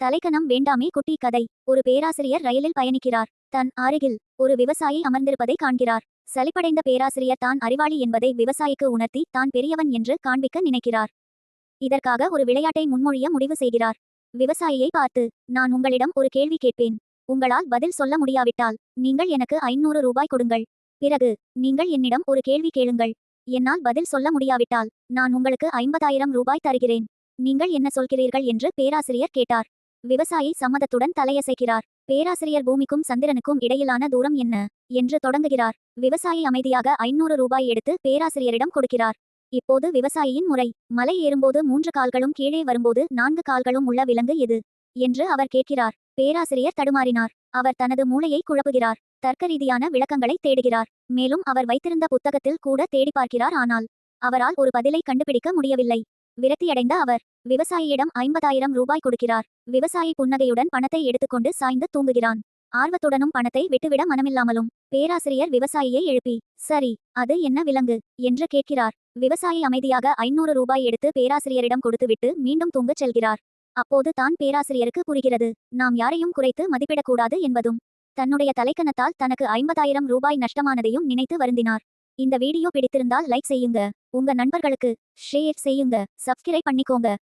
தலைக்கணம் வேண்டாமே குட்டி கதை. ஒரு பேராசிரியர் ரயிலில் பயணிக்கிறார். தன் அருகில் ஒரு விவசாயி அமர்ந்திருப்பதை காண்கிறார். சலிப்படைந்த பேராசிரியர் தான் அறிவாளி என்பதை விவசாயிக்கு உணர்த்தி தான் பெரியவன் என்று காண்பிக்க நினைக்கிறார். இதற்காக ஒரு விளையாட்டை முன்மொழிய முடிவு செய்கிறார். விவசாயியை பார்த்து நான் உங்களிடம் ஒரு கேள்வி கேட்பேன். உங்களால் பதில் சொல்ல முடியாவிட்டால் நீங்கள் எனக்கு ஐநூறு ரூபாய் கொடுங்கள். பிறகு நீங்கள் என்னிடம் ஒரு கேள்வி கேளுங்கள். என்னால் பதில் சொல்ல முடியாவிட்டால் நான் உங்களுக்கு ஐம்பதாயிரம் ரூபாய் தருகிறேன். நீங்கள் என்ன சொல்கிறீர்கள்? என்று பேராசிரியர் கேட்டார். விவசாயி சம்மதத்துடன் தலையசைக்கிறார். பேராசிரியர் பூமிக்கும் சந்திரனுக்கும் இடையிலான தூரம் என்ன? என்று தொடங்குகிறார். விவசாயி அமைதியாக ஐநூறு ரூபாய் எடுத்து பேராசிரியரிடம் கொடுக்கிறார். இப்போது விவசாயியின் முறை. மலை ஏறும்போது மூன்று கால்களும் கீழே வரும்போது நான்கு கால்களும் உள்ள விலங்கு எது? என்று அவர் கேட்கிறார். பேராசிரியர் தடுமாறினார். அவர் தனது மூளையை குழப்புகிறார். தர்க்கரீதியான விளக்கங்களை தேடுகிறார். மேலும் அவர் வைத்திருந்த புத்தகத்தில் கூட தேடி பார்க்கிறார் ஆனால் அவரால் ஒரு பதிலை கண்டுபிடிக்க முடியவில்லை. விரக்தியடைந்த அவர் விவசாயியிடம் ஐம்பதாயிரம் ரூபாய் கொடுக்கிறார். விவசாயி புன்னகையுடன் பணத்தை எடுத்துக்கொண்டு சாய்ந்து தூங்குகிறான். ஆர்வத்துடனும் பணத்தை விட்டுவிட மனமில்லாமலும் பேராசிரியர் விவசாயியை எழுப்பி சரி அது என்ன விலங்கு? என்று கேட்கிறார். விவசாயி அமைதியாக ஐநூறு ரூபாய் எடுத்து பேராசிரியரிடம் கொடுத்துவிட்டு மீண்டும் தூங்கச் செல்கிறார். அப்போது தான் பேராசிரியருக்கு புரிகிறது நாம் யாரையும் குறைத்து மதிப்பிடக்கூடாது என்பதும் தன்னுடைய தலைக்கணத்தால் தனக்கு ஐம்பதாயிரம் ரூபாய் நஷ்டமானதையும் நினைத்து வருந்தினார். இந்த வீடியோ பிடித்திருந்தால் லைக் செய்யுங்க. உங்க நண்பர்களுக்கு ஷேர் செய்யுங்க. சப்ஸ்கிரைப் பண்ணிக்கோங்க.